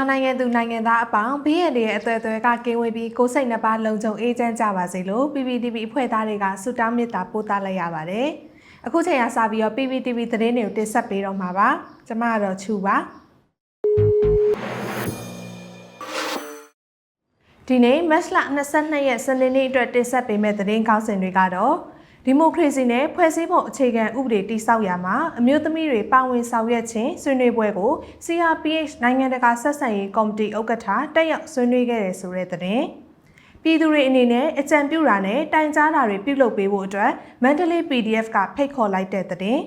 မြန်မာနိုင်ငံသူနိုင်ငံသားအပေါင်းဘေးရန်တွေရဲ့အသွယ်သွယ်ကကင်းဝေးပြီးကိုယ်စိတ်နှပါလုံခြုံအေးချမ်းကြပါစေလို့ PPTV အဖွဲ့သားတွေကဆုတောင်းမေတ္တာပို့သလိုက်ရပါတယ်။အခုချိန်ကစပြီးတော့ PPTV သတင်းတွေကိုတင်ဆက်ပေးတော့မှာပါ။ကျွန်မကတော့ချူပါ။ဒီနေ့မတ်လ22ရက်စနေနေ့အတွက်တင်ဆက်ပေးမယ့်သတင်းကောင်းစင်တွေကတော့ ဒီမိုကရေစီနဲ့ဖွဲ့စည်းပုံအခြေခံဥပဒေတည်ဆောက်ရာမှာအမျိုးသမီးတွေပါဝင်ဆောင်ရွက်ခြင်းဆွေးနွေးပွဲကို CRPH နိုင်ငံတကာဆက်ဆံရေးကော်မတီဥက္ကဋ္ဌတက်ရောက်ဆွေးနွေးခဲ့တဲ့ဆိုတဲ့သတင်းပြည်သူတွေအနေနဲ့အကြံပြုတာနဲ့တိုင်ကြားတာတွေပြုလုပ်ပေးဖို့အတွက်မန္တလေး PDF ကဖိတ်ခေါ်လိုက်တဲ့သတင်း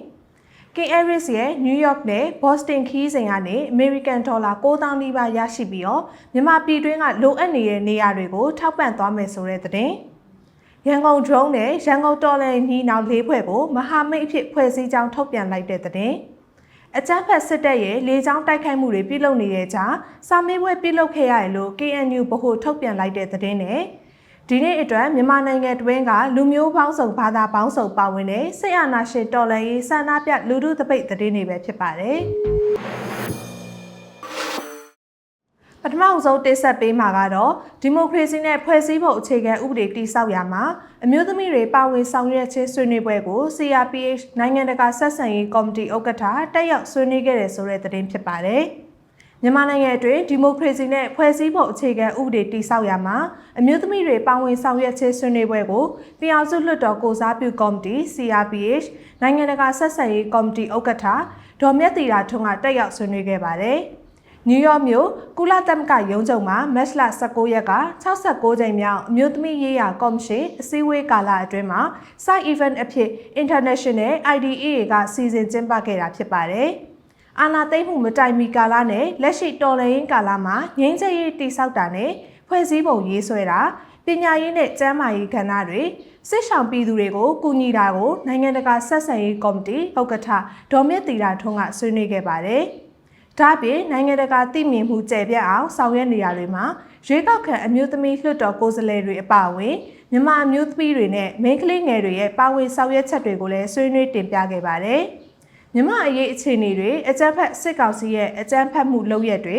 King Aris ရဲ့ New York နဲ့ Boston ခီးစဉ်ကနေ American Dollar 9000နီးပါးရရှိပြီးတော့မြန်မာပြည်တွင်းကလိုအပ်နေတဲ့နေရာတွေကိုထောက်ပံ့သွားမယ်ဆိုတဲ့သတင်း ရန်ကုန် drone နဲ့ရန်ကုန်တော်လန်ညီနောင်လေးဖွဲ့ကိုမဟာမိတ်အဖြစ်ဖွဲ့စည်းကြောင်းထုတ်ပြန်လိုက်တဲ့သတင်းအကြမ်းဖက်စစ်တပ်ရဲ့လေကြောင်းတိုက်ခိုက်မှုတွေပြုလုပ်နေတဲ့ကြားစာမေးပွဲပြုလုပ်ခဲ့ရတယ်လို့ KNU ဗဟိုထုတ်ပြန်လိုက်တဲ့သတင်းနဲ့ဒီနေ့အတွက်မြန်မာနိုင်ငံတွင်းကလူမျိုးပေါင်းစုံဘာသာပေါင်းစုံပါဝင်တဲ့စစ်အာဏာရှင်တော်လှန်ရေးဆန္ဒပြလူထုတပိတ်သတင်းတွေပဲဖြစ်ပါတယ်။ ပထမအဆုံးတင်ဆက်ပေးမှာကတော့ဒီမိုကရေစီနဲ့ဖွဲ့စည်းပုံအခြေခံဥပဒေတည်ဆောက်ရာမှာအမျိုးသမီးတွေပါဝင်ဆောင်ရွက်ခြင်းဆွေးနွေးပွဲကို CRPH နိုင်ငံတကာဆက်ဆံရေးကော်မတီဥက္ကဋ္ဌတက်ရောက်ဆွေးနွေးခဲ့တဲ့ဆိုတဲ့သတင်းဖြစ်ပါတယ်။မြန်မာနိုင်ငံအတွင်းဒီမိုကရေစီနဲ့ဖွဲ့စည်းပုံအခြေခံဥပဒေတည်ဆောက်ရာမှာအမျိုးသမီးတွေပါဝင်ဆောင်ရွက်ခြင်းဆွေးနွေးပွဲကိုပြည်အောင်စုလွှတ်တော်ကိုစားပြုကော်မတီ CRPH နိုင်ငံတကာဆက်ဆံရေးကော်မတီဥက္ကဋ္ဌဒေါ်မြတ်တီတာထွန်းကတက်ရောက်ဆွေးနွေးခဲ့ပါတယ်။ နယူးယောက်မြို့ကုလသမဂ္ဂရုံးချုပ်မှာမတ်လ19ရက်က66ကြိမ်မြောက်အမျိုးသမီးရေးရာကော်မရှင်အစည်းအဝေးကာလအတွင်းမှာ side event အဖြစ် International IDEA ကစီစဉ်ကျင်းပခဲ့တာဖြစ်ပါတယ်။အာနာသိမ့်မှုမတိုင်မီကာလနဲ့လက်ရှိတော်လှန်ရေးကာလမှာငြိမ်းချမ်းရေးတည်ဆောက်တာနဲ့ဖွဲ့စည်းပုံရေးဆွဲတာပညာရေးနဲ့ကျန်းမာရေးကဏ္ဍတွေစစ်ဆောင်ပြည်သူတွေကိုကူညီတာကိုနိုင်ငံတကာဆက်ဆံရေးကော်မတီဥက္ကဋ္ဌဒေါ်မြင့်တီတာထွန်းကဆွေးနွေးခဲ့ပါတယ်။ ဒါ့အပြင်နိုင်ငံတကာသိမြင်မှုကျယ်ပြန့်အောင်ဆောင်ရွက်နေရတွေမှာရွေးကောက်ခံအမျိုးသမီးလွှတ်တော်ကိုယ်စားလှယ်တွေအပါအဝင်မြန်မာအမျိုးသမီးတွေနဲ့မိန်းကလေးငယ်တွေရဲ့ပါဝင်ဆောင်ရွက်ချက်တွေကိုလည်းဆွေးနွေးတင်ပြခဲ့ပါတယ်။မြန်မာအရေးအခြေအနေတွေအကြမ်းဖက်စစ်ကောင်စီရဲ့အကြမ်းဖက်မှုလုပ်ရက်တွေ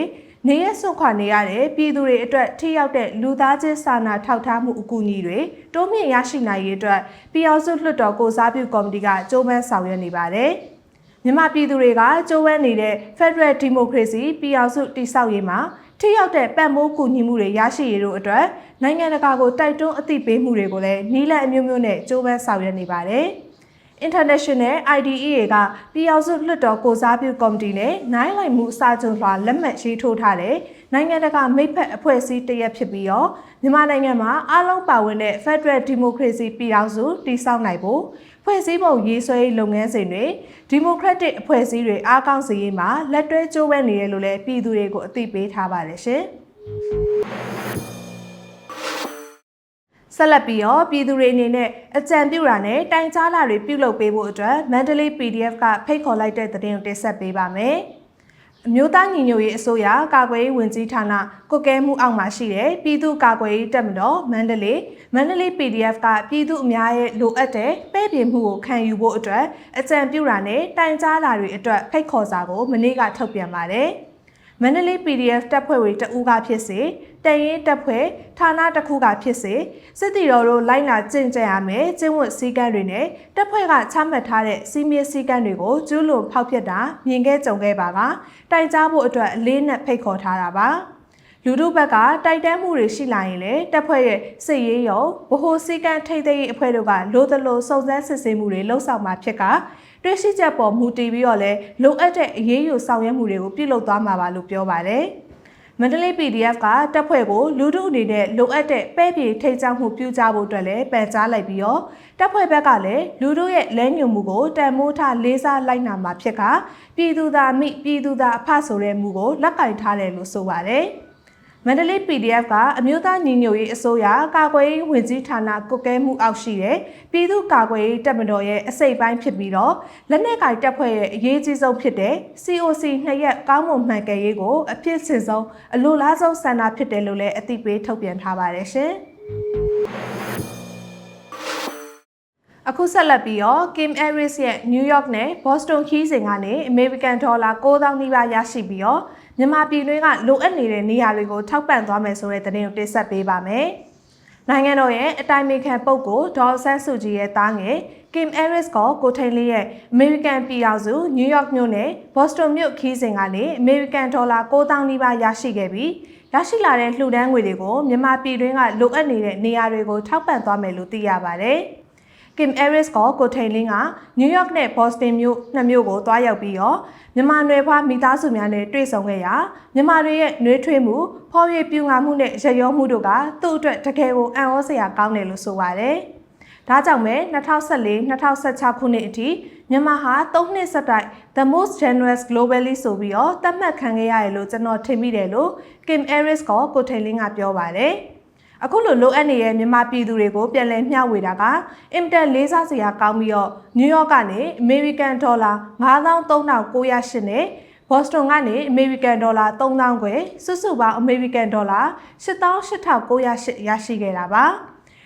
နေရဆွခွာနေရတဲ့ပြည်သူတွေအတွက်ထိရောက်တဲ့လူသားချင်းစာနာထောက်ထားမှုအကူအညီတွေတိုးမြင့်ရရှိနိုင်ရေးအတွက်ပြည်အောင်စုလွှတ်တော်ကိုစားပြုကော်မတီကကြိုးပမ်းဆောင်ရွက်နေပါတယ်။ မြန်မာပြည်သူတွေကကြိုးဝဲနေတဲ့ Federal Democracy ပြည်အောင်စုတည်ဆောက်ရေးမှာထိရောက်တဲ့ပံ့ပိုးကူညီမှုတွေရရှိရတို့အတွက်နိုင်ငံတကာကိုတိုက်တွန်းအသိပေးမှုတွေကိုလည်းနီးလန့်အမျိုးမျိုးနဲ့ကြိုးပမ်းဆောင်ရွက်နေပါတယ်။ International IDEA ကပြည်အောင်စုလွှတ်တော်ကိုစားပြုကော်မတီနဲ့နိုင်လိုက်မှုစာချုပ်လွှာလက်မှတ်ရေးထိုးထားတဲ့ နိုင်ငံတကာမိတ်ဖက်အဖွဲ့အစည်းတရက်ဖြစ်ပြီးတော့မြန်မာနိုင်ငံမှာအားလုံးပါဝင်တဲ့ Federal Democracy ပြည်အောင်စုတည်ဆောက်နိုင်ဖို့ဖွဲ့စည်းပုံရေးဆွဲရေးလုပ်ငန်းစဉ်တွေဒီမိုကရက်တစ်အဖွဲ့အစည်းတွေအားကောင်းစေရေးမှာလက်တွဲကြိုးပမ်းနေရလို့လည်းပြည်သူတွေကိုအသိပေးထားပါတယ်ရှင်ဆက်လက်ပြီးတော့ပြည်သူတွေအနေနဲ့အကြံပြုတာနဲ့တိုင်ကြားလာတွေပြုလုပ်ပေးဖို့အတွက် Mandalay PDF ကဖိတ်ခေါ်လိုက်တဲ့သတင်းကိုတင်ဆက်ပေးပါမယ်။ အမျိုးသားညီညွတ်ရေးအစိုးရကာကွယ်ရေးဝန်ကြီးဌာနကွက်ကဲမှုအောက်မှာရှိတဲ့ပြည်သူ့ကာကွယ်ရေးတပ်မတော်မန္တလေးမန္တလေး PDF ကပြည်သူအများရဲ့လိုအပ်တဲ့ပဲ့ပြင်မှုကိုခံယူဖို့အတွက်အကြံပြုတာနဲ့တိုင်ကြားတာတွေအတွက်ဖိတ်ခေါ်စာကိုမနေ့ကထုတ်ပြန်ပါတယ်။ မန္တလေး PDF တပ်ဖွဲ့ဝင်တအူးကဖြစ်စေတန်ရင်တပ်ဖွဲ့ဌာနတစ်ခုကဖြစ်စေစစ်တီတော်တို့လိုက်နာကျင့်ကြံရမယ်ကျင့်ဝတ်စည်းကမ်းတွေနဲ့တပ်ဖွဲ့ကချမှတ်ထားတဲ့စီးမြစ်စည်းကမ်းတွေကိုကျူးလွန်ဖောက်ဖျက်တာမြင်ခဲ့ကြုံခဲ့ပါကတိုင်ကြားဖို့အတွက်အလေးနက်ဖိတ်ခေါ်ထားတာပါလူတို့ဘက်ကတိုက်တန်းမှုတွေရှိလာရင်လေတပ်ဖွဲ့ရဲ့စစ်ရေးရောဗဟိုစည်းကမ်းထိတ်သိမ်းရေးအဖွဲ့တို့ကလိုသလိုစုံစမ်းစစ်ဆေးမှုတွေလှုပ်ဆောင်မှာဖြစ်က တွေ့ရှိချက်ပေါ်မူတည်ပြီးတော့လည်းလိုအပ်တဲ့အရေးယူဆောင်ရွက်မှုတွေကိုပြုလုပ်သွားမှာပါလို့ပြောပါတယ်။မန္တလေး PDF ကတပ်ဖွဲ့ကိုလူထုအနေနဲ့လိုအပ်တဲ့ပဲ့ပြေထိတ်ကြောက်မှုပြုကြဖို့အတွက်လည်းပန်ကြားလိုက်ပြီးတော့တပ်ဖွဲ့ဘက်ကလည်းလူထုရဲ့လဲညွန်မှုကိုတန်မိုးထားလေးစားလိုက်နာမှာဖြစ်ကပြည်သူသားမိပြည်သူသားအဖဆိုတဲ့မူကိုလက်ကင်ထားတယ်လို့ဆိုပါတယ်။ မန္တလေး PDF ကအမျိုးသားညီညွတ်ရေးအစိုးရကာကွယ်ရေးဝန်ကြီးဌာနကုကဲမှုအောက်ရှိတဲ့ပြည်သူ့ကာကွယ်ရေးတပ်မတော်ရဲ့အစိတ်ပိုင်းဖြစ်ပြီးတော့လက်နက်ကိုင်တပ်ဖွဲ့ရဲ့အရေးကြီးဆုံးဖြစ်တဲ့ COC နှစ်ရက်ကောင်းမွန်မှန်ကန်ရေးကိုအဖြစ်စင်ဆုံးအလိုလားဆုံးဆန္ဒဖြစ်တယ်လို့လည်းအသိပေးထုတ်ပြန်ထားပါတယ်ရှင်။အခုဆက်လက်ပြီးတော့ Kim Aris ရဲ့ New York နဲ့ Boston ခီးစဉ်ကနေ American Dollar 9000နီးပါးရရှိပြီးတော့ မြန်မာပြည်တွင်းကလိုအပ်နေတဲ့နေရာတွေကိုထောက်ပံ့သွားမယ်ဆိုတဲ့သတင်းကိုတင်ဆက်ပေးပါမယ်။နိုင်ငံတော်ရဲ့အတိုင်ပင်ခံပုဂ္ဂိုလ်ဒေါ်ဆန်းစုကြည်ရဲ့တားငယ် Kim Harris ကကိုထိန်လေးရဲ့ American ပြည်အောင်စု New York မြို့နယ် Boston မြို့ခီးစဉ်ကနေ American ဒေါ်လာ9000နီးပါးရရှိခဲ့ပြီးရရှိလာတဲ့လှူဒန်းငွေတွေကိုမြန်မာပြည်တွင်းကလိုအပ်နေတဲ့နေရာတွေကိုထောက်ပံ့သွားမယ်လို့သိရပါတယ်။ Kim Harris ကကိုထိန်လင်းကနယူးယောက်နဲ့ Boston မြို့နှစ်မြို့ကိုတွားရောက်ပြီးတော့မြန်မာနွယ်ဖွားမိသားစုများနဲ့တွေ့ဆုံခဲ့ရာမြန်မာတွေရဲ့နှွေးထွေးမှုဖော်ရည်ပြူငါမှုနဲ့ရရောမှုတို့ကသူ့အတွက်တကယ်ကိုအံ့ဩစရာကောင်းတယ်လို့ဆိုပါတယ်။ဒါကြောင့်ပဲ2014-2016ခုနှစ်အထိမြန်မာဟာ၃နှစ်ဆက်တိုက် the most generous globally ဆိုပြီးတော့သတ်မှတ်ခံခဲ့ရတယ်လို့ကျွန်တော်ထင်မိတယ်လို့ Kim Harris ကကိုထိန်လင်းကပြောပါတယ်။ အခုလိုလိုအပ်နေတဲ့မြန်မာပြည်သူတွေကိုပြန်လည်မျှဝေတာကအင်တက်လေးစားစရာကောင်းပြီးတော့နယူးယောက်ကနေအမေရိကန်ဒေါ်လာ93,908နဲ့ဘော့စတွန်ကနေအမေရိကန်ဒေါ်လာ3000ခွဲစုစုပေါင်းအမေရိကန်ဒေါ်လာ88,908ရရှိခဲ့တာပါ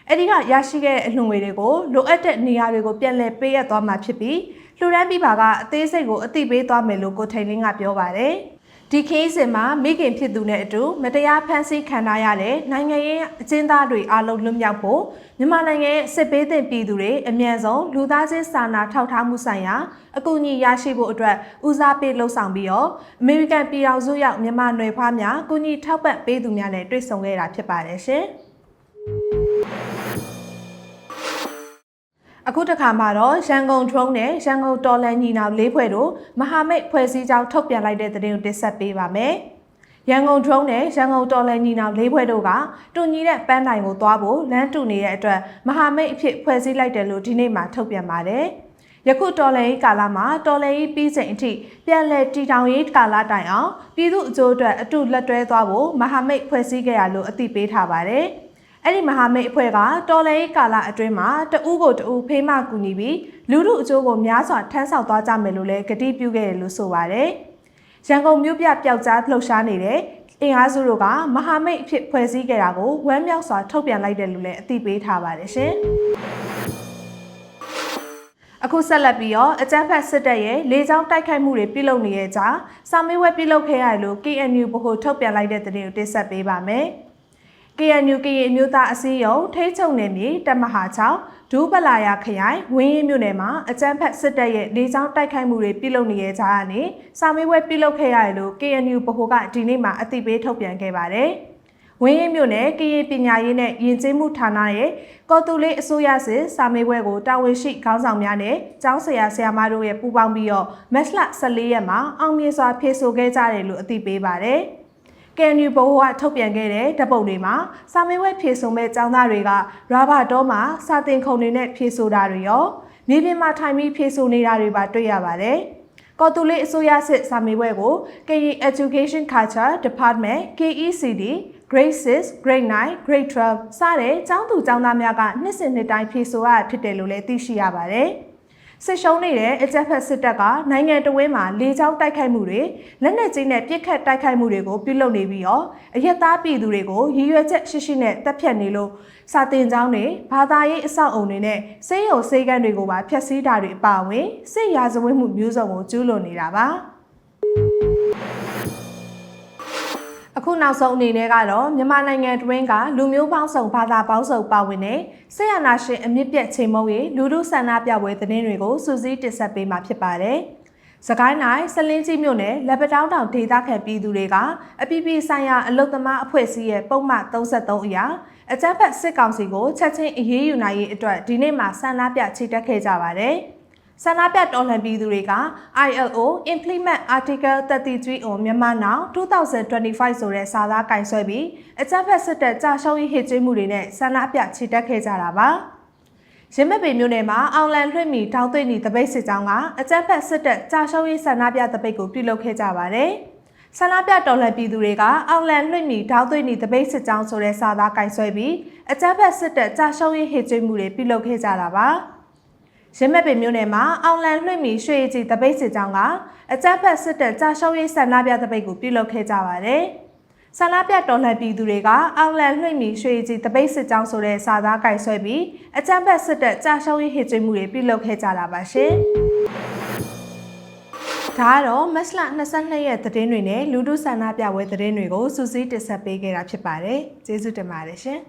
အဲ့ဒီကရရှိခဲ့တဲ့အလှူငွေတွေကိုလိုအပ်တဲ့နေရာတွေကိုပြန်လည်ပေးရသွားမှာဖြစ်ပြီးလှူဒန်းပြီးပါကအသေးစိတ်ကိုအသိပေးသွားမယ်လို့ကိုထိန်လင်းကပြောပါတယ်။ ဒီခေးစဉ်မှာမိခင်ဖြစ်သူနဲ့အတူမတရားဖမ်းဆီးခံထားရတဲ့နိုင်ငံရေးအကျဉ်းသားတွေအလုံးလွတ်မြောက်ဖို့မြန်မာနိုင်ငံရဲ့စစ်ပေးသင့်ပြည်သူတွေအမြန်ဆုံးလူသားချင်းစာနာထောက်ထားမှုဆိုင်ရာအကူအညီရရှိဖို့အတွက်ဦးစားပေးလှုံ့ဆော်ပြီးတော့အမေရိကန်ပြည်ထောင်စုရောက်မြန်မာနွယ်ဖွားများကူညီထောက်ပံ့ပေးသူများနဲ့တွေ့ဆုံခဲ့တာဖြစ်ပါတယ်ရှင်။ အခုတခါမှာတော့ရန်ကုန် drone နဲ့ရန်ကုန်တော်လန်ညီနောင်လေးဖွဲ့တို့မဟာမိတ်ဖွဲ့စည်းကြောင်းထုတ်ပြန်လိုက်တဲ့သတင်းကိုတင်ဆက်ပေးပါမယ်။ရန်ကုန် drone နဲ့ရန်ကုန်တော်လန်ညီနောင်လေးဖွဲ့တို့ကတူညီတဲ့ပန်းတိုင်ကိုသွားဖို့လမ်းတူနေတဲ့အတွက်မဟာမိတ်အဖြစ်ဖွဲ့စည်းလိုက်တယ်လို့ဒီနေ့မှထုတ်ပြန်ပါတယ်။ယခုတော်လှန်ရေးကာလမှာတော်လှန်ရေးပြီးချိန်အထိပြန်လည်တည်ထောင်ရေးကာလတိုင်အောင်ပြည်သူအကျိုးအတွက်အတူလက်တွဲသွားဖို့မဟာမိတ်ဖွဲ့စည်းခဲ့ရလို့အသိပေးထားပါတယ်။ အဲ့ဒီမဟာမိတ်အဖွဲ့ကတော်လှန်ရေးကာလအတွင်းမှာတဦးကိုတဦးဖေးမကူညီပြီးလူမှုအကျိုးကိုများစွာထမ်းဆောင်သွားကြမယ်လို့လည်းကတိပြုခဲ့တယ်လို့ဆိုပါတယ်။ရန်ကုန်မြို့ပြပျောက်ကြားလှုပ်ရှားနေတဲ့အင်အားစုတို့ကမဟာမိတ်အဖြစ်ဖွဲ့စည်းခဲ့တာကိုဝမ်းမြောက်စွာထုတ်ပြန်လိုက်တယ်လို့လည်းအသိပေးထားပါတယ်ရှင်။အခုဆက်လက်ပြီးတော့အကြမ်းဖက်စစ်တပ်ရဲ့လေကြောင်းတိုက်ခိုက်မှုတွေပြုလုပ်နေတဲ့ကြားစာမေးပွဲပြုလုပ်ခဲ့ရတယ်လို့ KNU ဗဟိုထုတ်ပြန်လိုက်တဲ့သတင်းကိုတင်ဆက်ပေးပါမယ်။ KNU ကရင်အမျိုးသားအစည်းအရုံးထိချုံနယ်မြေတပ်မဟာ6ဒူးပလာယာခရိုင်ဝင်းရင်မြို့နယ်မှာအကြမ်းဖက်စစ်တပ်ရဲ့လေကြောင်းတိုက်ခိုက်မှုတွေပြုလုပ်နေတဲ့ကြားကနေစာမေးပွဲပြုလုပ်ခဲ့ရတယ်လို့ KNU ဗဟိုကဒီနေ့မှအသိပေးထုတ်ပြန်ခဲ့ပါတယ်။ဝင်းရင်မြို့နယ်ကရင်ပညာရေးနဲ့ယဉ်ကျေးမှုဌာနရဲ့ကော်တူလေးအစိုးရစစ်စာမေးပွဲကိုတာဝန်ရှိခေါင်းဆောင်များနဲ့ကျောင်းဆရာဆရာမတို့ရဲ့ပူးပေါင်းပြီးတော့မက်လ14ရက်မှာအောင်မြင်စွာဖြည့်ဆို့ခဲ့ကြတယ်လို့အသိပေးပါ တယ်။ KNU ဘိုးကထုတ်ပြန်ခဲ့တဲ့ဓပုံတွေမှာစာမေးပွဲဖြေဆိုမဲ့ចောင်းသားတွေကရာဘာတော့မှာစာတင်ခုံတွေနဲ့ဖြေဆိုတာတွေရောမြေပြင်မှာထိုင်ပြီးဖြေဆိုနေတာတွေပါတွေ့ရပါတယ်။ကော်တူလေးအစိုးရစစ်စာမေးပွဲကို KE Education Culture Department KECD Grade 6, Grade 9, Grade 12စတဲ့ကျောင်းသူကျောင်းသားများကနှစ်စဉ်နှစ်တိုင်းဖြေဆိုရဖြစ်တယ်လို့လည်းသိရှိရပါတယ်။ စစ်ရှုံးနေတဲ့အကြက်ဖက်စစ်တပ်ကနိုင်ငံတော်ဝင်းမှာလေကြောင်းတိုက်ခိုက်မှုတွေလက်နက်ကြီးနဲ့ပစ်ခတ်တိုက်ခိုက်မှုတွေကိုပြုလုပ်နေပြီးတော့အရက်သားပြည်သူတွေကိုရည်ရွယ်ချက်ရှိရှိနဲ့တပ်ဖြတ်နေလို့စာတင်ကျောင်းတွေဘာသာရေးအဆောက်အုံတွေနဲ့စေယုံစေကန်းတွေကိုပါဖျက်ဆီးတာတွေအပါအဝင်စစ်ရာဇဝတ်မှုမျိုးစုံကိုကျူးလွန်နေတာပါ။ အခုနောက်ဆုံးအနေနဲ့ကတော့မြန်မာနိုင်ငံတွင်းကလူမျိုးပေါင်းစုံဘာသာပေါင်းစုံပါဝင်တဲ့ဆေးရနာရှင်အမြင့်ပြတ်ချိန်မုံရေးလူမှုဆန္ဒပြပွဲသတင်းတွေကိုစူးစီးတင်ဆက်ပေးမှာဖြစ်ပါတယ်။စကိုင်းတိုင်းစလင်းကြီးမြို့နယ်လက်ပတောင်းတောင်ဒေသခံပြည်သူတွေကအပြည်ပြည်ဆိုင်ရာအလုတ်သမားအဖွဲ့အစည်းရဲ့ပုံမှန်33အရာအကြမ်းဖက်စစ်ကောင်စီကိုချက်ချင်းအရေးယူနိုင်ရေးအတွက်ဒီနေ့မှဆန္ဒပြချီတက်ခဲ့ကြပါတယ်။ ဆန္ဒပြတော်လှန်ပြည်သူတွေက ILO Implement Article 33 on မြန်မာ Now 2025ဆိုတဲ့စာသားကင်ဆွဲပြီးအကြမ်းဖက်စစ်တပ်ကြာရှုံးရေးဟစ်ကြွေးမှုတွေနဲ့ဆန္ဒပြချီတက်ခဲ့ကြတာပါရင်းမပေမြို့နယ်မှာအောင်လန်လွှင့်မီတောင်းသွင်းသည့်တပိတ်စစ်ကြောင်းကအကြမ်းဖက်စစ်တပ်ကြာရှုံးရေးဆန္ဒပြတပိတ်ကိုပြုလုပ်ခဲ့ကြပါတယ်ဆန္ဒပြတော်လှန်ပြည်သူတွေကအောင်လန်လွှင့်မီတောင်းသွင်းသည့်တပိတ်စစ်ကြောင်းဆိုတဲ့စာသားကင်ဆွဲပြီးအကြမ်းဖက်စစ်တပ်ကြာရှုံးရေးဟစ်ကြွေးမှုတွေပြုလုပ်ခဲ့ကြတာပါ။ ရင်းမဲ့ပင်မြို့နယ်မှာအောင်လန်လွှင့်မီရွှေကြီးတပိတ်စစ်ကြောင်းကအကြမ်းဖက်စစ်တပ်ကြာရှုံးရေးဆန္ဒပြတပိတ်ကိုပြုလုပ်ခဲ့ကြပါတယ်။ဆန္ဒပြတော်လှန်ပြည်သူတွေကအောင်လန်လွှင့်မီရွှေကြီးတပိတ်စစ်ကြောင်းဆိုတဲ့စာသားကိုင်ဆွဲပြီးအကြမ်းဖက်စစ်တပ်ကြာရှုံးရေးဟစ်ကြွေးမှုတွေပြုလုပ်ခဲ့ကြတာပါရှင်။ဒါကတော့မတ်လ22ရက်သတင်းတွေနဲ့လူထုဆန္ဒပြပွဲသတင်းတွေကိုစူးစီးတင်ဆက်ပေးခဲ့တာဖြစ်ပါတယ်ကျေးဇူးတင်ပါတယ်ရှင်